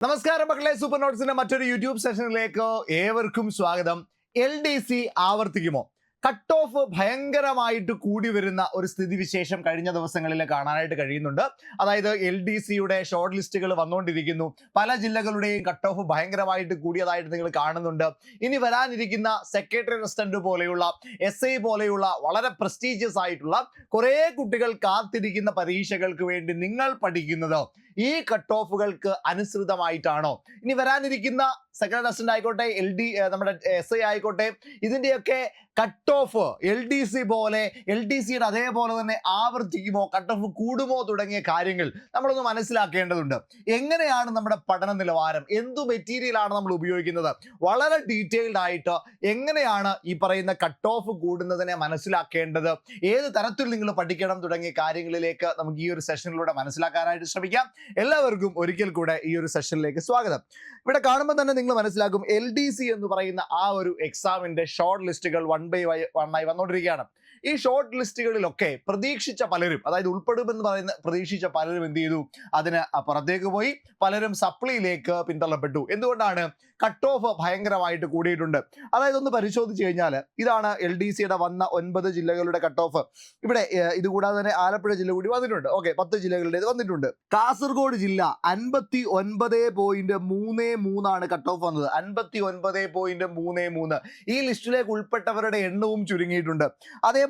നമസ്കാരം മക്കളെ സൂപ്പർ നോട്ട്സിന്റെ മറ്റൊരു യൂട്യൂബ് സെഷനിലേക്ക് ഏവർക്കും സ്വാഗതം. എൽ ഡി സി ആവർത്തിക്കുമോ? കട്ട് ഓഫ് ഭയങ്കരമായിട്ട് കൂടി വരുന്ന ഒരു സ്ഥിതിവിശേഷം കഴിഞ്ഞ ദിവസങ്ങളിൽ കാണാനായിട്ട് കഴിയുന്നുണ്ട്. അതായത് എൽ ഡി സിയുടെ ഷോർട്ട് ലിസ്റ്റുകൾ വന്നുകൊണ്ടിരിക്കുന്നു പല ജില്ലകളുടെയും കട്ട് ഓഫ് ഭയങ്കരമായിട്ട് കൂടിയതായിട്ട് നിങ്ങൾ കാണുന്നുണ്ട്. ഇനി വരാനിരിക്കുന്ന സെക്രട്ടറി റെസിഡന്റ് പോലെയുള്ള എസ് ഐ പോലെയുള്ള വളരെ പ്രസ്റ്റീജിയസ് ആയിട്ടുള്ള കുറേ കുട്ടികൾ കാത്തിരിക്കുന്ന പരീക്ഷകൾക്ക് വേണ്ടി നിങ്ങൾ പഠിക്കുന്നത് ഈ കട്ട് ഓഫുകൾക്ക് അനുസൃതമായിട്ടാണോ? ഇനി വരാനിരിക്കുന്ന സെക്രട്ടറി അസിസ്റ്റന്റ് ആയിക്കോട്ടെ എൽ ഡി നമ്മുടെ എസ് ഐ ആയിക്കോട്ടെ ഇതിന്റെയൊക്കെ cut off L D C പോലെ എൽ ഡി സിയുടെ അതേപോലെ തന്നെ ആവർത്തിക്കുമോ കട്ട് ഓഫ് കൂടുമോ തുടങ്ങിയ കാര്യങ്ങൾ നമ്മളൊന്ന് മനസ്സിലാക്കേണ്ടതുണ്ട്. എങ്ങനെയാണ് നമ്മുടെ പഠന നിലവാരം? എന്തു മെറ്റീരിയലാണ് നമ്മൾ ഉപയോഗിക്കുന്നത്? വളരെ ഡീറ്റെയിൽഡ് ആയിട്ട് എങ്ങനെയാണ് ഈ പറയുന്ന കട്ട് ഓഫ് കൂടുന്നതിനെ മനസ്സിലാക്കേണ്ടത്? ഏത് തരത്തിൽ നിങ്ങൾ പഠിക്കണം തുടങ്ങിയ കാര്യങ്ങളിലേക്ക് നമുക്ക് ഈ ഒരു സെഷനിലൂടെ മനസ്സിലാക്കാനായിട്ട് ശ്രമിക്കാം. എല്ലാവർക്കും ഒരിക്കൽ കൂടെ ഈ ഒരു സെഷനിലേക്ക് സ്വാഗതം. ഇവിടെ കാണുമ്പോൾ തന്നെ നിങ്ങൾ മനസ്സിലാക്കും എൽ എന്ന് പറയുന്ന ആ ഒരു എക്സാമിന്റെ ഷോർട്ട് ലിസ്റ്റുകൾ വൺ ബൈ വൺ ആയി വന്നുകൊണ്ടിരിക്കുകയാണ് ഈ ഷോർട്ട് ലിസ്റ്റുകളിലൊക്കെ പ്രതീക്ഷിച്ച പലരും അതായത് ഉൾപ്പെടുമെന്ന് പറയുന്ന പ്രതീക്ഷിച്ച പലരും എന്ത് ചെയ്തു? അതിന് പുറത്തേക്ക് പോയി. പലരും സപ്ലിയിലേക്ക് പിന്തള്ളപ്പെട്ടു. എന്തുകൊണ്ടാണ്? കട്ട് ഓഫ് ഭയങ്കരമായിട്ട് കൂടിയിട്ടുണ്ട്. അതായത് ഒന്ന് പരിശോധിച്ച് കഴിഞ്ഞാൽ ഇതാണ് എൽ ഡി സിയുടെ വന്ന ഒൻപത് ജില്ലകളുടെ കട്ട് ഓഫ് ഇവിടെ ഇതുകൂടാതെ കൂടാതെ തന്നെ ആലപ്പുഴ ജില്ല കൂടി വന്നിട്ടുണ്ട്. ഓക്കെ പത്ത് ജില്ലകളുടേത് വന്നിട്ടുണ്ട്. കാസർഗോഡ് ജില്ല അൻപത്തി ഒൻപത് പോയിന്റ് മൂന്ന് മൂന്നാണ് കട്ട് ഓഫ് വന്നത്. അൻപത്തി ഒൻപത് പോയിന്റ് മൂന്ന് മൂന്ന്. ഈ ലിസ്റ്റിലേക്ക് ഉൾപ്പെട്ടവരുടെ എണ്ണവും ചുരുങ്ങിയിട്ടുണ്ട്.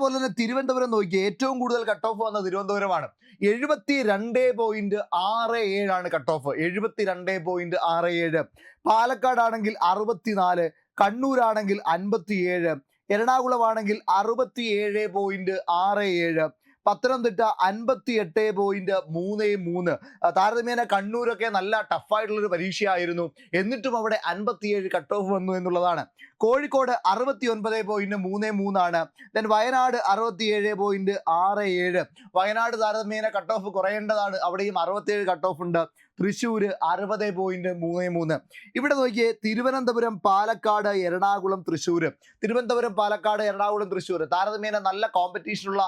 അതേപോലെ തന്നെ തിരുവനന്തപുരം നോക്കി ഏറ്റവും കൂടുതൽ കട്ട് ഓഫ് വന്ന തിരുവനന്തപുരമാണ്. എഴുപത്തി രണ്ട് പോയിന്റ് ആറ് ഏഴാണ് കട്ട് ഓഫ് എഴുപത്തി രണ്ട് പോയിന്റ് ആറ് ഏഴ്. പാലക്കാടാണെങ്കിൽ അറുപത്തിനാല് കണ്ണൂരാണെങ്കിൽ അൻപത്തിയേഴ് എറണാകുളമാണെങ്കിൽ അറുപത്തിയേഴ് പോയിന്റ് ആറ് ഏഴ്. പത്തനംതിട്ട അൻപത്തി എട്ട് പോയിന്റ് മൂന്ന് മൂന്ന്. താരതമ്യേന കണ്ണൂരൊക്കെ നല്ല ടഫായിട്ടുള്ളൊരു പരീക്ഷയായിരുന്നു. എന്നിട്ടും അവിടെ അൻപത്തിയേഴ് കട്ട് ഓഫ് വന്നു എന്നുള്ളതാണ്. കോഴിക്കോട് അറുപത്തി ഒൻപത് പോയിന്റ് മൂന്ന് മൂന്നാണ്. ദെൻ വയനാട് അറുപത്തിയേഴ് പോയിന്റ് ആറ് ഏഴ്. വയനാട് താരതമ്യേന കട്ട് ഓഫ് കുറയേണ്ടതാണ്. അവിടെയും അറുപത്തിയേഴ് കട്ട് ഓഫ് ഉണ്ട്. തൃശ്ശൂർ അറുപത് പോയിന്റ് മൂന്ന് മൂന്ന്. ഇവിടെ നോക്കിയേ തിരുവനന്തപുരം പാലക്കാട് എറണാകുളം തൃശ്ശൂർ തിരുവനന്തപുരം പാലക്കാട് എറണാകുളം തൃശ്ശൂർ താരതമ്യേന നല്ല കോമ്പറ്റീഷനുള്ള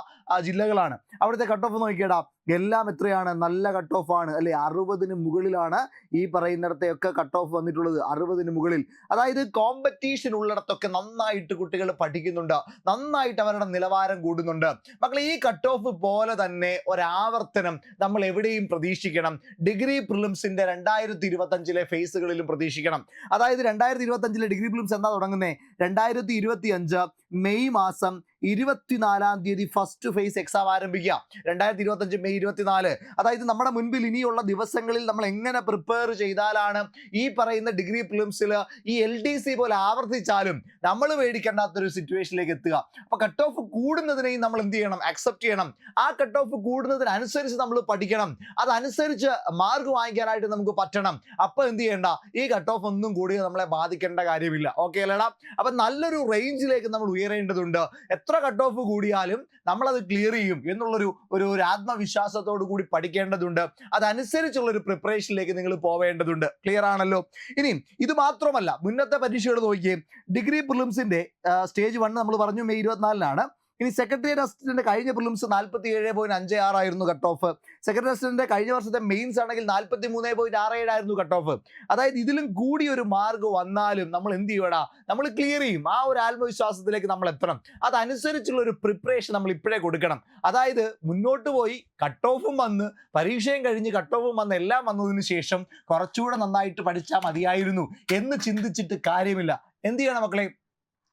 ജില്ലകളാണ്. അവിടുത്തെ കട്ട് ഓഫ് നോക്കിയടാ. എല്ലാം എത്രയാണ്? നല്ല കട്ട് ഓഫ് ആണ്. അല്ലെ? അറുപതിന് മുകളിലാണ് ഈ പറയുന്നിടത്തെയൊക്കെ കട്ട് ഓഫ് വന്നിട്ടുള്ളത്. അറുപതിന് മുകളിൽ. അതായത് കോമ്പറ്റീഷൻ ഉള്ളിടത്തൊക്കെ നന്നായിട്ട് കുട്ടികൾ പഠിക്കുന്നുണ്ട്. നന്നായിട്ട് അവരുടെ നിലവാരം കൂടുന്നുണ്ട്. മക്കളെ ഈ കട്ട് ഓഫ് പോലെ തന്നെ ഒരാവർത്തനം നമ്മൾ എവിടെയും പ്രതീക്ഷിക്കണം. ഡിഗ്രി പ്രിലിംസിന്റെ രണ്ടായിരത്തി ഇരുപത്തി അഞ്ചിലെ ഫേസുകളിലും പ്രതീക്ഷിക്കണം. അതായത് രണ്ടായിരത്തി ഇരുപത്തി അഞ്ചിലെ ഡിഗ്രി പ്രിലിംസ് എന്താ തുടങ്ങുന്നത് രണ്ടായിരത്തി ഇരുപത്തി അഞ്ച് മെയ് മാസം ഇരുപത്തിനാലാം തീയതി ഫസ്റ്റ് ഫേസ് എക്സാം ആരംഭിക്കുക. രണ്ടായിരത്തി ഇരുപത്തി അഞ്ച് മെയ് ഇരുപത്തിനാല്. അതായത് നമ്മുടെ മുൻപിൽ ഇനിയുള്ള ദിവസങ്ങളിൽ നമ്മൾ എങ്ങനെ പ്രിപ്പയർ ചെയ്താലാണ് ഈ പറയുന്ന ഡിഗ്രി പ്രിലിംസിൽ ഈ എൽ ഡി സി പോലെ ആവർത്തിച്ചാലും നമ്മൾ മേടിക്കേണ്ടാത്തൊരു സിറ്റുവേഷനിലേക്ക് എത്തുക. അപ്പൊ കട്ട് ഓഫ് കൂടുന്നതിനെയും നമ്മൾ എന്ത് ചെയ്യണം? അക്സെപ്റ്റ് ചെയ്യണം. ആ കട്ട് ഓഫ് കൂടുന്നതിനനുസരിച്ച് നമ്മൾ പഠിക്കണം. അതനുസരിച്ച് മാർക്ക് വാങ്ങിക്കാനായിട്ട് നമുക്ക് പറ്റണം. അപ്പൊ എന്ത് ചെയ്യേണ്ട? ഈ കട്ട് ഓഫ് ഒന്നും കൂടി നമ്മളെ ബാധിക്കേണ്ട കാര്യമില്ല. ഓക്കെ അല്ലേടാ? അപ്പൊ നല്ലൊരു റേഞ്ചിലേക്ക് നമ്മൾ ഉയരേണ്ടതുണ്ട്. എത്ര കട്ട് ഓഫ് കൂടിയാലും നമ്മളത് ക്ലിയർ ചെയ്യും എന്നുള്ളൊരു ഒരു ഒരു ആത്മവിശ്വാസത്തോടു കൂടി പഠിക്കേണ്ടതുണ്ട്. അതനുസരിച്ചുള്ള ഒരു പ്രിപ്പറേഷനിലേക്ക് നിങ്ങൾ പോവേണ്ടതുണ്ട്. ക്ലിയർ ആണല്ലോ? ഇനി ഇത് മാത്രമല്ല മുന്നത്തെ പരീക്ഷകൾ നോക്കിയേ ഡിഗ്രി പ്രിലിംസിന്റെ സ്റ്റേജ് വൺ നമ്മൾ പറഞ്ഞു മെയ് ഇരുപത്തിനാലിനാണ്. ഇനി സെക്രട്ടേറിയറ്റ് അസിസ്റ്റന്റിന്റെ കഴിഞ്ഞ പ്രിലിംസ് നാൽപ്പത്തി ഏഴ് പോയിന്റ് അഞ്ച് ആറായിരുന്നു കട്ട് ഓഫ് സെക്രട്ടറി അസിസ്റ്റന്റ് കഴിഞ്ഞ വർഷത്തെ മെയിൻസ് ആണെങ്കിൽ നാൽപ്പത്തി മൂന്ന് പോയിന്റ് ആറ് ഏഴായിരുന്നു കട്ട് ഓഫ് അതായത് ഇതിലും കൂടി ഒരു മാർക്ക് വന്നാലും നമ്മൾ എന്ത് ചെയ്യടാ നമ്മൾ ക്ലിയർ ചെയ്യും. ആ ഒരു ആത്മവിശ്വാസത്തിലേക്ക് നമ്മൾ എത്തണം. അതനുസരിച്ചുള്ള ഒരു പ്രിപ്പറേഷൻ നമ്മൾ ഇപ്പോഴേ കൊടുക്കണം. അതായത് മുന്നോട്ട് പോയി കട്ട് ഓഫും വന്ന് പരീക്ഷയും കഴിഞ്ഞ് കട്ട് ഓഫും വന്ന് എല്ലാം വന്നതിന് ശേഷം കുറച്ചുകൂടെ നന്നായിട്ട് പഠിച്ചാൽ മതിയായിരുന്നു എന്ന് ചിന്തിച്ചിട്ട് കാര്യമില്ല. എന്ത് ചെയ്യണം മക്കളെ?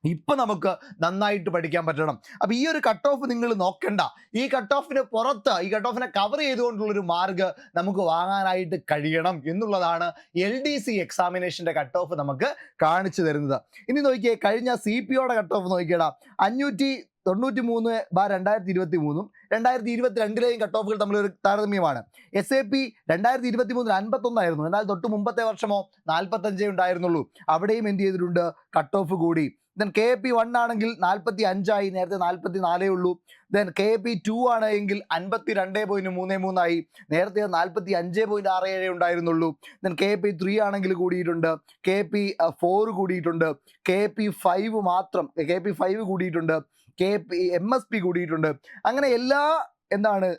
ഇപ്പൊ നമുക്ക് നന്നായിട്ട് പഠിക്കാൻ പറ്റണം. അപ്പൊ ഈ ഒരു കട്ട് ഓഫ് നിങ്ങൾ നോക്കണ്ട. ഈ കട്ട് ഓഫിന് പുറത്ത് ഈ കട്ട് ഓഫിനെ കവർ ചെയ്തുകൊണ്ടുള്ള ഒരു മാർഗ് നമുക്ക് വാങ്ങാനായിട്ട് കഴിയണം എന്നുള്ളതാണ് എൽ ഡി സി എക്സാമിനേഷന്റെ കട്ട് ഓഫ് നമുക്ക് കാണിച്ചു തരുന്നത്. ഇനി നോക്കിയേ കഴിഞ്ഞ സി പി ഒയുടെ കട്ട് ഓഫ് നോക്കിയടാ. അഞ്ഞൂറ്റി തൊണ്ണൂറ്റി മൂന്ന് ബാർ രണ്ടായിരത്തി ഇരുപത്തി മൂന്നും രണ്ടായിരത്തി ഇരുപത്തി രണ്ടിലെയും കട്ട് ഓഫുകൾ തമ്മിൽ ഒരു താരതമ്യമാണ്. എസ് എ പി രണ്ടായിരത്തി ഇരുപത്തി മൂന്നിൽ അൻപത്തൊന്നായിരുന്നു. എന്നാൽ തൊട്ട് മുമ്പത്തെ വർഷമോ നാൽപ്പത്തഞ്ചേ ഉണ്ടായിരുന്നുള്ളൂ. അവിടെയും എന്ത് ചെയ്തിട്ടുണ്ട്? കട്ട് ഓഫ് കൂടി ദെൻ കെ പി വൺ ആണെങ്കിൽ നാൽപ്പത്തി അഞ്ചായി നേരത്തെ നാൽപ്പത്തി നാലേ ഉള്ളൂ. ദെൻ കെ പി ടു ആണ് എങ്കിൽ അൻപത്തി രണ്ടേ പോയിന്റ് മൂന്ന് മൂന്നായി. നേരത്തെ നാൽപ്പത്തി അഞ്ചേ പോയിന്റ് ആറ് ഏഴ് ഉണ്ടായിരുന്നുള്ളൂ. ദെൻ കെ പി ത്രീ ആണെങ്കിൽ കൂടിയിട്ടുണ്ട്. കെ പി ഫോർ കൂടിയിട്ടുണ്ട്. കെ പി ഫൈവ് മാത്രം കെ പി ഫൈവ് കൂടിയിട്ടുണ്ട്. കെ എം എസ് പി കൂടിയിട്ടുണ്ട്. അങ്ങനെ എല്ലാ എന്താണ്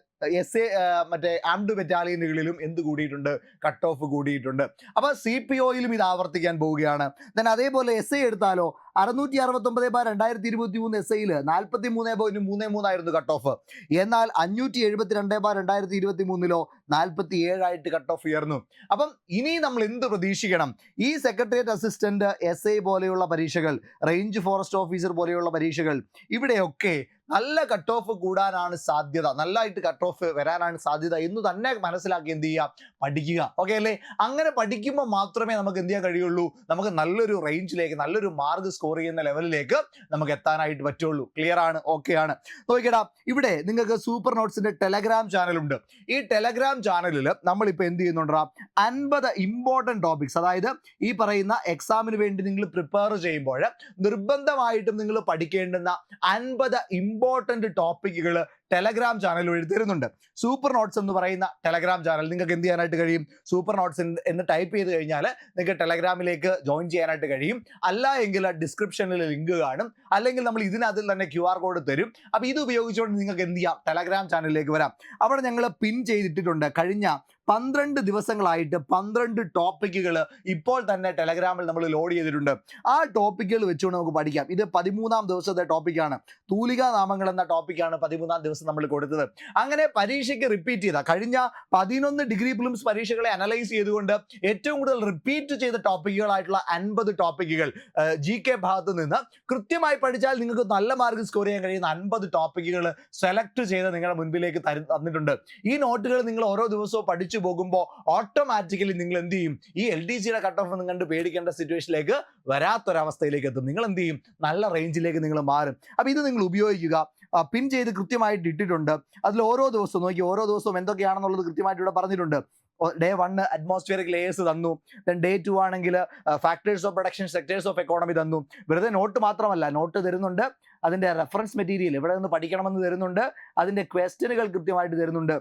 എസ് എ മറ്റേ ആംഡ് ബറ്റാലിയനുകളിലും എന്ത് കൂടിയിട്ടുണ്ട്? കട്ട് ഓഫ് കൂടിയിട്ടുണ്ട്. അപ്പൊ സി പി ഒയിലും ഇത് ആവർത്തിക്കാൻ പോവുകയാണ്. ദെൻ അതേപോലെ എസ് ഐ എടുത്താലോ? അറുന്നൂറ്റി അറുപത്തൊമ്പത് ബാർ രണ്ടായിരത്തി ഇരുപത്തി മൂന്ന് എസ് ഐയിൽ നാൽപ്പത്തി മൂന്ന് പോയിന്റ് മൂന്ന് മൂന്നായിരുന്നു കട്ട് ഓഫ് എന്നാൽ അഞ്ഞൂറ്റി എഴുപത്തി രണ്ട് ബാർ രണ്ടായിരത്തി ഇരുപത്തി മൂന്നിലോ നാൽപ്പത്തി ഏഴായിട്ട് കട്ട് ഓഫ് ഉയർന്നു. അപ്പം ഇനി നമ്മൾ എന്ത് പ്രതീക്ഷിക്കണം? ഈ സെക്രട്ടേറിയറ്റ് അസിസ്റ്റന്റ് എസ് ഐ പോലെയുള്ള പരീക്ഷകൾ റേഞ്ച് ഫോറസ്റ്റ് ഓഫീസർ പോലെയുള്ള പരീക്ഷകൾ ഇവിടെയൊക്കെ നല്ല കട്ട് ഓഫ് കൂടാനാണ് സാധ്യത. നല്ലതായിട്ട് കട്ട് ഓഫ് വരാനാണ് സാധ്യത എന്ന് തന്നെ മനസ്സിലാക്കി എന്ത് ചെയ്യുക? പഠിക്കുക. ഓക്കെ അല്ലേ? അങ്ങനെ പഠിക്കുമ്പോൾ മാത്രമേ നമുക്ക് എന്ത് ചെയ്യാൻ കഴിയുള്ളൂ? നമുക്ക് നല്ലൊരു റേഞ്ചിലേക്ക് നല്ലൊരു മാർക്ക് സ്കോർ ചെയ്യുന്ന ലെവലിലേക്ക് നമുക്ക് എത്താനായിട്ട് പറ്റുള്ളൂ. ക്ലിയർ ആണ്? ഓക്കെ ആണ്? നോക്കിയടാ ഇവിടെ നിങ്ങൾക്ക് സൂപ്പർ നോട്ട്സിന്റെ ടെലഗ്രാം ചാനലുണ്ട് ഈ ടെലഗ്രാം ചാനലിൽ നമ്മളിപ്പോൾ എന്ത് ചെയ്യുന്നുണ്ടാ അൻപത് ഇമ്പോർട്ടന്റ് ടോപ്പിക്സ് അതായത് ഈ പറയുന്ന എക്സാമിന് വേണ്ടി നിങ്ങൾ പ്രിപ്പയർ ചെയ്യുമ്പോൾ നിർബന്ധമായിട്ടും നിങ്ങൾ പഠിക്കേണ്ടുന്ന അൻപത് ടോപ്പിക്കുകൾ ടെലഗ്രാം ചാനൽ വഴി തരുന്നുണ്ട്. സൂപ്പർ നോട്ട്സ് എന്ന് പറയുന്ന ടെലഗ്രാം ചാനൽ നിങ്ങൾക്ക് എന്ത് ചെയ്യാനായിട്ട് കഴിയും? സൂപ്പർ നോട്ട്സ് എന്ന് ടൈപ്പ് ചെയ്ത് കഴിഞ്ഞാൽ നിങ്ങൾക്ക് ടെലഗ്രാമിലേക്ക് ജോയിൻ ചെയ്യാനായിട്ട് കഴിയും. അല്ല എങ്കിൽ ഡിസ്ക്രിപ്ഷനിൽ ലിങ്ക് കാണും. അല്ലെങ്കിൽ നമ്മൾ ഇതിനകത്തിൽ തന്നെ ക്യു ആർ കോഡ് തരും. അപ്പോൾ ഇത് ഉപയോഗിച്ചുകൊണ്ട് നിങ്ങൾക്ക് എന്ത് ചെയ്യാം? ടെലഗ്രാം ചാനലിലേക്ക് വരാം. അവിടെ ഞങ്ങൾ പിൻ ചെയ്തിട്ടിട്ടുണ്ട്. കഴിഞ്ഞ പന്ത്രണ്ട് ദിവസങ്ങളായിട്ട് പന്ത്രണ്ട് ടോപ്പിക്കുകൾ ഇപ്പോൾ തന്നെ ടെലഗ്രാമിൽ നമ്മൾ ലോഡ് ചെയ്തിട്ടുണ്ട്. ആ ടോപ്പിക്കുകൾ വെച്ചുകൊണ്ട് നമുക്ക് പഠിക്കാം. ഇത് പതിമൂന്നാം ദിവസത്തെ ടോപ്പിക്കാണ് തൂലികാ നാമങ്ങൾ എന്ന ടോപ്പിക്കാണ് പതിമൂന്നാം ദിവസം നമ്മൾ കൊടുത്തത്. അങ്ങനെ പരീക്ഷയ്ക്ക് റിപ്പീറ്റ് ചെയ്ത. കഴിഞ്ഞ പതിനൊന്ന് ഡിഗ്രി പ്രിലിംസ് പരീക്ഷകളെ അനലൈസ് ചെയ്തുകൊണ്ട് ഏറ്റവും കൂടുതൽ റിപ്പീറ്റ് ചെയ്ത ടോപ്പിക്കുകളായിട്ടുള്ള അൻപത് ടോപ്പിക്കുകൾ ജി കെ ഭാഗത്ത് നിന്ന് കൃത്യമായി പഠിച്ചാൽ നിങ്ങൾക്ക് നല്ല മാർക്ക് സ്കോർ ചെയ്യാൻ കഴിയുന്ന അൻപത് ടോപ്പിക്കുകൾ സെലക്ട് ചെയ്ത് നിങ്ങളുടെ മുൻപിലേക്ക് തരു തന്നിട്ടുണ്ട്. ഈ നോട്ടുകൾ നിങ്ങൾ ഓരോ ദിവസവും പഠിച്ചു പോകുമ്പോൾ ഓട്ടോമാറ്റിക്കലി നിങ്ങൾ എന്ത് ചെയ്യും? ഈ എൽ ഡി സിയുടെ കട്ട് ഓഫ് കണ്ട് പേടിക്കേണ്ട സിറ്റുവേഷനിലേക്ക് വരാത്തൊരവസ്ഥയിലേക്ക് എത്തും. നിങ്ങൾ എന്ത് ചെയ്യും? നല്ല റേഞ്ചിലേക്ക് നിങ്ങൾ മാറും. അപ്പോൾ ഇത് നിങ്ങൾ ഉപയോഗിക്കുക. പിൻ ചെയ്ത് കൃത്യമായിട്ട് ഇട്ടിട്ടുണ്ട്. അതിൽ ഓരോ ദിവസവും നോക്കി ഓരോ ദിവസവും എന്തൊക്കെയാണെന്നുള്ളത് കൃത്യമായിട്ട് ഇവിടെ പറഞ്ഞിട്ടുണ്ട്. ഡേ വണ്ണ് അറ്റ്മോസ്ഫിയറിക് ലേയേഴ്സ് തന്നു. ദെൻ ഡേ ടു ആണെങ്കിൽ factors of production sectors of economy തന്നു. വെറുതെ നോട്ട് മാത്രമല്ല നോട്ട് തരുന്നുണ്ട്. അതിന്റെ റെഫറൻസ് മെറ്റീരിയൽ ഇവിടെ നിന്ന് പഠിക്കണമെന്ന് തരുന്നുണ്ട്. അതിന്റെ ക്വസ്റ്റ്യനുകൾ കൃത്യമായിട്ട് തരുന്നുണ്ട്.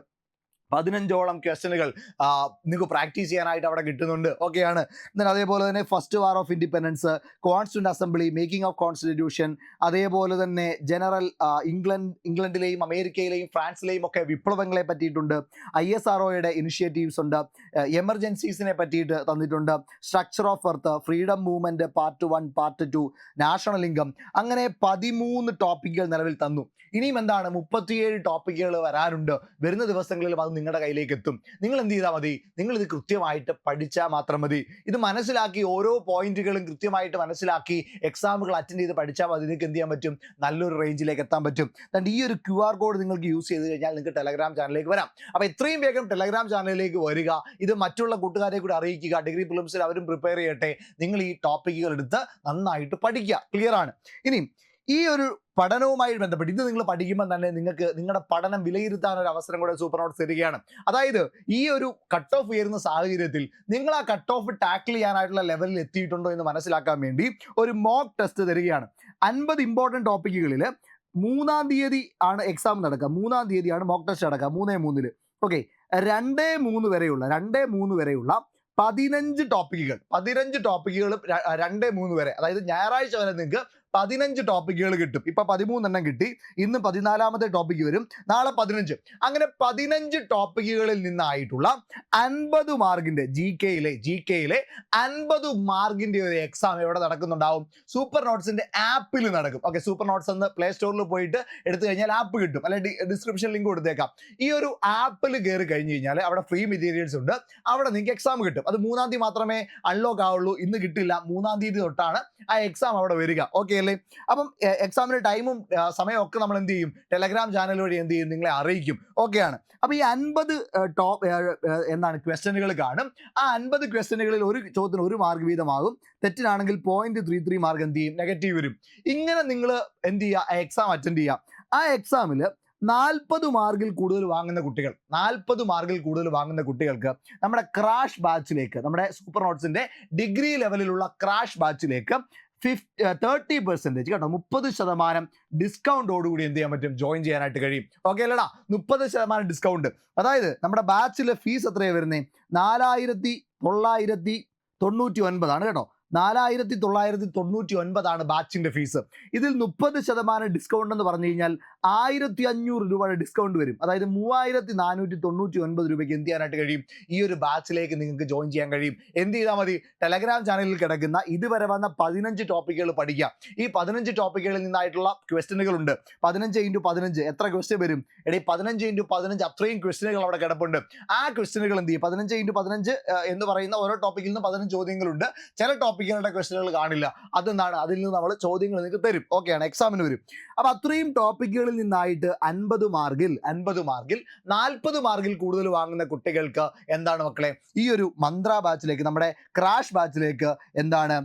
പതിനഞ്ചോളം ക്വസ്റ്റനുകൾ നിങ്ങൾക്ക് പ്രാക്ടീസ് ചെയ്യാനായിട്ട് അവിടെ കിട്ടുന്നുണ്ട്. ഓക്കെയാണ് ദെൻ അതേപോലെ തന്നെ first war of independence constituent assembly making of constitution അതേപോലെ തന്നെ ജനറൽ ഇംഗ്ലണ്ട് ഇംഗ്ലണ്ടിലെയും അമേരിക്കയിലെയും ഫ്രാൻസിലെയും ഒക്കെ വിപ്ലവങ്ങളെ പറ്റിയിട്ടുണ്ട്. ഐ എസ് ആർ ഒയുടെ ഇനിഷ്യേറ്റീവ്സ് ഉണ്ട്. എമർജൻസീസിനെ പറ്റിയിട്ട് തന്നിട്ടുണ്ട്. Structure of earth freedom movement part one part two national income അങ്ങനെ പതിമൂന്ന് ടോപ്പിക്കുകൾ നിലവിൽ തന്നു. ഇനിയും എന്താണ്? മുപ്പത്തിയേഴ് ടോപ്പിക്കുകൾ വരാനുണ്ട്. വരുന്ന ദിവസങ്ങളിലും അത് നിങ്ങളുടെ കയ്യിലേക്ക് എത്തും. നിങ്ങൾ എന്ത് ചെയ്താൽ മതി? നിങ്ങൾ ഇത് കൃത്യമായിട്ട് പഠിച്ചാൽ മാത്രം മതി. ഇത് മനസ്സിലാക്കി ഓരോ പോയിന്റുകളും കൃത്യമായിട്ട് മനസ്സിലാക്കി എക്സാമുകൾ അറ്റൻഡ് ചെയ്ത് പഠിച്ചാൽ മതി. നിങ്ങൾക്ക് എന്ത് ചെയ്യാൻ പറ്റും? നല്ലൊരു റേഞ്ചിലേക്ക് എത്താൻ പറ്റും. അതുകൊണ്ട് ഈ ഒരു ക്യു ആർ കോഡ് നിങ്ങൾക്ക് യൂസ് ചെയ്ത് കഴിഞ്ഞാൽ നിങ്ങൾക്ക് ടെലഗ്രാം ചാനലിലേക്ക് വരാം. അപ്പോൾ എത്രയും വേഗം ടെലഗ്രാം ചാനലിലേക്ക് വരിക. ഇത് മറ്റുള്ള കൂട്ടുകാരെ കൂടി അറിയിക്കുക. ഡിഗ്രി പ്രിലിംസിൽ അവരും പ്രിപ്പയർ ചെയ്യട്ടെ. നിങ്ങൾ ഈ ടോപ്പിക്കുകൾ എടുത്ത് നന്നായിട്ട് പഠിക്കുക. ക്ലിയർ ആണ്? ഇനി ഈ ഒരു പഠനവുമായി ബന്ധപ്പെട്ട് ഇത് നിങ്ങൾ പഠിക്കുമ്പോൾ തന്നെ നിങ്ങൾക്ക് നിങ്ങളുടെ പഠനം വിലയിരുത്താൻ ഒരു അവസരം കൂടെ സൂപ്പർ നോട്ട്സ് തരികയാണ്. അതായത് ഈ ഒരു കട്ട് ഓഫ് ഉയരുന്ന സാഹചര്യത്തിൽ നിങ്ങൾ ആ കട്ട് ഓഫ് ടാക്കിൾ ചെയ്യാനായിട്ടുള്ള ലെവലിൽ എത്തിയിട്ടുണ്ടോ എന്ന് മനസ്സിലാക്കാൻ വേണ്ടി ഒരു മോക്ക് ടെസ്റ്റ് തരികയാണ്. അൻപത് ഇമ്പോർട്ടന്റ് ടോപ്പിക്കുകളിൽ മൂന്നാം തീയതി ആണ് എക്സാം നടക്കുക. മൂന്നാം തീയതിയാണ് മോക്ക് ടെസ്റ്റ് നടക്കുക. മൂന്നേ മൂന്നിൽ. ഓക്കെ രണ്ടേ മൂന്ന് വരെയുള്ള രണ്ടേ മൂന്ന് വരെയുള്ള പതിനഞ്ച് ടോപ്പിക്കുകൾ പതിനഞ്ച് ടോപ്പിക്കുകൾ രണ്ടേ മൂന്ന് വരെ. അതായത് ഞായറാഴ്ച വരെ നിങ്ങൾക്ക് പതിനഞ്ച് ടോപ്പിക്കുകൾ കിട്ടും. ഇപ്പൊ പതിമൂന്നെണ്ണം കിട്ടി. ഇന്ന് പതിനാലാമത്തെ ടോപ്പിക്ക് വരും. നാളെ പതിനഞ്ച്. അങ്ങനെ പതിനഞ്ച് ടോപ്പിക്കുകളിൽ നിന്നായിട്ടുള്ള അൻപത് മാർക്കിന്റെ ജി കെയിലെ ജി കെയിലെ അൻപത് മാർക്കിന്റെ ഒരു എക്സാം എവിടെ നടക്കുന്നുണ്ടാവും? സൂപ്പർ നോട്ട്സിന്റെ ആപ്പിൽ നടക്കും. ഓക്കെ സൂപ്പർ നോട്ട്സ് എന്ന് പ്ലേ സ്റ്റോറിൽ പോയിട്ട് എടുത്തു കഴിഞ്ഞാൽ ആപ്പ് കിട്ടും. അല്ലെങ്കിൽ ഡിസ്ക്രിപ്ഷൻ ലിങ്ക് കൊടുത്തേക്കാം. ഈ ഒരു ആപ്പിൽ കയറി കഴിഞ്ഞു കഴിഞ്ഞാൽ അവിടെ ഫ്രീ മെറ്റീരിയൽസ് ഉണ്ട്. അവിടെ നിങ്ങൾക്ക് എക്സാം കിട്ടും. അത് മൂന്നാം തീയതി മാത്രമേ അൺലോക്ക് ആവുള്ളൂ. ഇന്ന് കിട്ടില്ല. മൂന്നാം തീയതി തൊട്ടാണ് ആ എക്സാം അവിടെ വരിക. ഓക്കെ അല്ലേ അപ്പം എക്സാമിന് ടൈമും സമയവും ഒക്കെ നമ്മൾ എന്ത് ചെയ്യും? ടെലഗ്രാം ചാനൽ വഴി എന്ത് ചെയ്യും? നിങ്ങളെ അറിയിക്കും. ഓക്കെയാണ് അപ്പൊ ഈ അൻപത് ടോപ്പ് എന്താണ് ക്വസ്റ്റ്യനുകൾ കാണും. ആ അൻപത് ക്വസ്റ്റ്യനുകളിൽ ഒരു ചോദ്യത്തിന് ഒരു മാർക്ക് വീതമാകും. തെറ്റിനാണെങ്കിൽ പോയിന്റ് ത്രീ ത്രീ മാർക്ക് എന്ത് ചെയ്യും? നെഗറ്റീവ് വരും. ഇങ്ങനെ നിങ്ങൾ എന്ത് ചെയ്യുക എക്സാം അറ്റൻഡ് ചെയ്യുക ആ എക്സാമിൽ നാൽപ്പത് മാർക്കിൽ കൂടുതൽ വാങ്ങുന്ന കുട്ടികൾ നാൽപ്പത് മാർക്കിൽ കൂടുതൽ വാങ്ങുന്ന കുട്ടികൾക്ക് നമ്മുടെ ക്രാഷ് ബാച്ചിലേക്ക് നമ്മുടെ സൂപ്പർ നോട്ട്സിന്റെ ഡിഗ്രി ലെവലിലുള്ള ക്രാഷ് ബാച്ചിലേക്ക് ഫിഫ്റ്റി തേർട്ടി പെർസെന്റേജ് കേട്ടോ മുപ്പത് ശതമാനം ഡിസ്കൗണ്ടോടുകൂടി എന്ത് ചെയ്യാൻ പറ്റും? ജോയിൻ ചെയ്യാനായിട്ട് കഴിയും. ഓക്കെ അല്ലടാ മുപ്പത് ശതമാനം ഡിസ്കൗണ്ട് അതായത് നമ്മുടെ ബാച്ചിലെ ഫീസ് എത്രയാണ് വരുന്നത് നാലായിരത്തി തൊള്ളായിരത്തി തൊണ്ണൂറ്റി ഒൻപതാണ് കേട്ടോ. നാലായിരത്തി തൊള്ളായിരത്തി തൊണ്ണൂറ്റി ഒൻപതാണ് ബാച്ചിന്റെ ഫീസ് ഇതിൽ മുപ്പത് ശതമാനം ഡിസ്കൗണ്ട് എന്ന് പറഞ്ഞു കഴിഞ്ഞാൽ ആയിരത്തി അഞ്ഞൂറ് രൂപയുടെ ഡിസ്കൗണ്ട് വരും. അതായത് മൂവായിരത്തി നാനൂറ്റി തൊണ്ണൂറ്റി ഒൻപത് രൂപയ്ക്ക് എന്ത് ചെയ്യാനായിട്ട് കഴിയും? ഈ ഒരു ബാച്ചിലേക്ക് നിങ്ങൾക്ക് ജോയിൻ ചെയ്യാൻ കഴിയും. എന്ത് ചെയ്താൽ മതി? ടെലഗ്രാം ചാനലിൽ കിടക്കുന്ന ഇതുവരെ വന്ന പതിനഞ്ച് ടോപ്പിക്കുകൾ പഠിക്കുക. ഈ പതിനഞ്ച് ടോപ്പിക്കുകളിൽ നിന്നായിട്ടുള്ള ക്വസ്റ്റ്യനുകൾ ഉണ്ട്. പതിനഞ്ച് ഇന്റു പതിനഞ്ച് എത്ര ക്വസ്റ്റ്യൻ വരും? എടീ പതിനഞ്ച് ഇന്റു പതിനഞ്ച് അത്രയും ക്വസ്റ്റ്യനുകൾ അവിടെ കിടപ്പുണ്ട്. ആ ക്വസ്റ്റ്യനുകൾ എന്ത് ചെയ്യും? പതിനഞ്ച് ഇന്റു പതിനഞ്ച് എന്ന് പറയുന്ന ഓരോ ടോപ്പിക്കിൽ നിന്ന് പതിനഞ്ച് ചോദ്യങ്ങളുണ്ട്. ചില ടോപ്പിക്കുകളുടെ ക്വസ്റ്റ്യനുകൾ കാണില്ല. അതെന്താണ്? അതിൽ നിന്ന് നമ്മൾ ചോദ്യങ്ങൾ നിങ്ങൾക്ക് തരും. ഓക്കെയാണ് എക്സാമിന് വരും. അപ്പൊ അത്രയും ടോപ്പിക്കുകളിൽ നിന്നായിട്ട് അൻപത് മാർക്കിൽ അൻപത് മാർക്കിൽ നാൽപ്പത് മാർക്കിൽ കൂടുതൽ വാങ്ങുന്ന കുട്ടികൾക്ക് എന്താണ് മക്കളെ? ഈ ഒരു മന്ത്ര ബാച്ചിലേക്ക് നമ്മുടെ ക്രാഷ് ബാച്ചിലേക്ക് എന്താണ്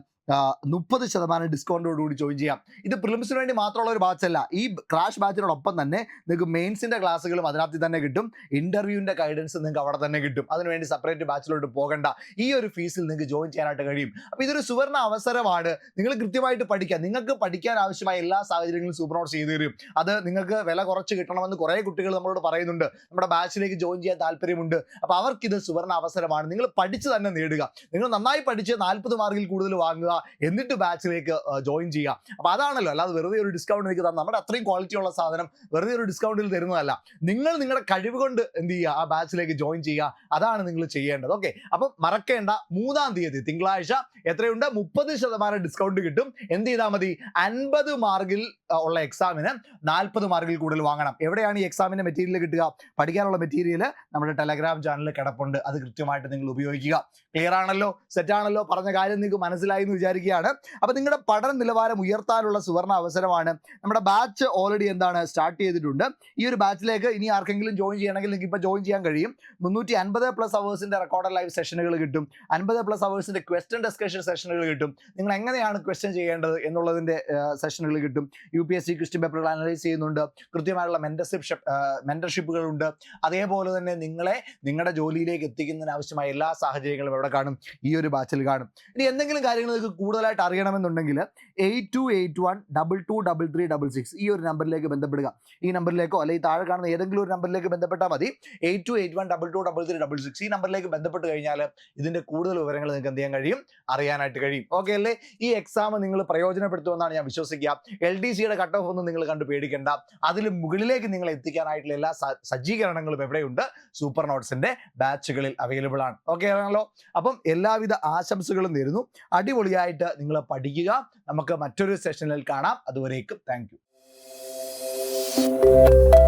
മുപ്പത് ശതമാനം ഡിസ്കൗണ്ടോടുകൂടി ജോയിൻ ചെയ്യാം. ഇത് പ്രിലിംസിന് വേണ്ടി മാത്രമുള്ള ഒരു ബാച്ചല്ല ഈ ക്രാഷ് ബാച്ചിനോടൊപ്പം തന്നെ നിങ്ങൾക്ക് മെയിൻസിന്റെ ക്ലാസ്സുകളും അതിനകത്ത് തന്നെ കിട്ടും. ഇന്റർവ്യൂവിന്റെ ഗൈഡൻസ് നിങ്ങൾക്ക് അവിടെ തന്നെ കിട്ടും. അതിനുവേണ്ടി സെപ്പറേറ്റ് ബാച്ചിലോട്ട് പോകണ്ട. ഈ ഒരു ഫീസിൽ നിങ്ങൾക്ക് ജോയിൻ ചെയ്യാനായിട്ട് കഴിയും. അപ്പോൾ ഇതൊരു സുവർണ അവസരമാണ്. നിങ്ങൾ കൃത്യമായിട്ട് പഠിക്കുക നിങ്ങൾക്ക് പഠിക്കാൻ ആവശ്യമായ എല്ലാ സാഹചര്യങ്ങളും സൂപ്പർ നോട്ട്സ് ചെയ്തു തരും. അത് നിങ്ങൾക്ക് വില കുറച്ച് കിട്ടണമെന്ന് കുറേ കുട്ടികൾ നമ്മളോട് പറയുന്നുണ്ട്. നമ്മുടെ ബാച്ചിലേക്ക് ജോയിൻ ചെയ്യാൻ താല്പര്യമുണ്ട്. അപ്പോൾ അവർക്കിത് സുവർണ അവസരമാണ്. നിങ്ങൾ പഠിച്ച് തന്നെ നേടുക. നിങ്ങൾ നന്നായി പഠിച്ച് നാൽപ്പത് മാർക്കിൽ കൂടുതൽ വാങ്ങുക. എന്നിട്ട് ബാച്ചിലേക്ക് ജോയിൻ ചെയ്യുക. അപ്പോൾ അതാണല്ലോ അല്ലാതെ വെറുതെ ഒരു ഡിസ്കൗണ്ട് എനിക്ക് തന്നെ നമ്മുടെ അത്രയും ക്വാളിറ്റി ഉള്ള സാധനം വെറുതെ ഒരു ഡിസ്കൗണ്ടിൽ തരുന്നതല്ല. നിങ്ങൾ നിങ്ങളുടെ കഴിവ് കൊണ്ട് എന്ത് ചെയ്യുക? ആ ബാച്ചിലേക്ക് ജോയിൻ ചെയ്യുക. അതാണ് നിങ്ങൾ ചെയ്യേണ്ടത്. ഓക്കെ അപ്പം മറക്കേണ്ട മൂന്നാം തീയതി തിങ്കളാഴ്ച എത്രയുണ്ട്? മുപ്പത് ശതമാനം ഡിസ്കൗണ്ട് കിട്ടും. എന്ത് ചെയ്താൽ മതി? അൻപത് മാർക്കിൽ ഉള്ള എക്സാമിന് നാൽപ്പത് മാർക്കിൽ കൂടുതൽ വാങ്ങണം. എവിടെയാണ് ഈ എക്സാമിന്റെ മെറ്റീരിയൽ കിട്ടുക? പഠിക്കാനുള്ള മെറ്റീരിയൽ നമ്മുടെ ടെലഗ്രാം ചാനലിൽ കിടപ്പുണ്ട്. അത് കൃത്യമായിട്ട് നിങ്ങൾ ഉപയോഗിക്കുക. ക്ലിയർ ആണല്ലോ? സെറ്റ് ആണല്ലോ? പറഞ്ഞ കാര്യം നിങ്ങൾക്ക് മനസ്സിലായി എന്ന് വിചാരിക്കുകയാണ്. അപ്പൊ നിങ്ങളുടെ പഠന നിലവാരം ഉയർത്താനുള്ള സുവർണ അവസരമാണ്. നമ്മുടെ ബാച്ച് ഓൾറെഡി എന്താണ്? സ്റ്റാർട്ട് ചെയ്തിട്ടുണ്ട്. ഈ ഒരു ബാച്ചിലേക്ക് ഇനി ആർക്കെങ്കിലും ജോയിൻ ചെയ്യണമെങ്കിൽ നിങ്ങൾക്ക് ഇപ്പോൾ ജോയിൻ ചെയ്യാൻ കഴിയും. മുന്നൂറ്റി അൻപത് പ്ലസ് അവേഴ്സിന്റെ റെക്കോർഡ് ലൈവ് സെഷനുകൾ കിട്ടും. അൻപത് പ്ലസ് അവേഴ്സിന്റെ ക്വസ്റ്റ്യൻ ഡിസ്കഷൻ സെഷനുകൾ കിട്ടും. നിങ്ങൾ എങ്ങനെയാണ് ക്വസ്റ്റ്യൻ ചെയ്യേണ്ടത് എന്നുള്ളതിന്റെ സെഷനുകൾ കിട്ടും. U P S C question പേപ്പറുകൾ അനലൈസ് ചെയ്യുന്നുണ്ട് മെന്റർഷിപ്പ് മെന്റർഷിപ്പുകൾ ഉണ്ട്. അതേപോലെ തന്നെ നിങ്ങളെ നിങ്ങളുടെ ജോലിയിലേക്ക് എത്തിക്കുന്നതിന് ആവശ്യമായ എല്ലാ സാഹചര്യങ്ങളും എവിടെ കാണും. ഈ ഒരു ബാച്ചിൽ കാണും. ഇനി എന്തെങ്കിലും കാര്യങ്ങൾ നിങ്ങൾക്ക് കൂടുതലായിട്ട് അറിയണമെന്നുണ്ടെങ്കിൽ eight two eight one double two double three double six ഈ ഒരു നമ്പറിലേക്ക് ബന്ധപ്പെടുക. ഈ നമ്പറിലേക്കോ അല്ലെങ്കിൽ താഴെ കാണുന്ന ഏതെങ്കിലും ഒരു നമ്പറിലേക്ക് ബന്ധപ്പെട്ടാൽ മതി. Eight two eight one double two double three double six ഈ നമ്പറിലേക്ക് ബന്ധപ്പെട്ട് കഴിഞ്ഞാൽ ഇതിന്റെ കൂടുതൽ വിവരങ്ങൾ നിങ്ങൾക്ക് എന്ത് ചെയ്യാൻ കഴിയും? അറിയാനായിട്ട് കഴിയും. ഓക്കെ അല്ലേ? ഈ എക്സാം നിങ്ങൾ പ്രയോജനപ്പെടുത്തുമെന്നാണ് ഞാൻ വിശ്വസിക്കുക. എൽ ഡി സിയുടെ കട്ട് ഓഫ് ഒന്നും നിങ്ങൾ കണ്ട് പേടിക്കേണ്ട. അതിൽ മുകളിലേക്ക് നിങ്ങൾ എത്തിക്കാനായിട്ടുള്ള എല്ലാ സജ്ജീകരണങ്ങളും എവിടെയുണ്ട്? സൂപ്പർ നോട്ട്സിന്റെ ബാച്ചുകളിൽ അവൈലബിൾ ആണ്. ഓക്കെ ആണല്ലോ? അപ്പം എല്ലാവിധ ആശംസകളും നേരുന്നു. അടിപൊളിയായിട്ട് നിങ്ങൾ പഠിക്കുക. നമുക്ക് മറ്റൊരു സെഷനിൽ കാണാം. അതുവരേക്കും. താങ്ക്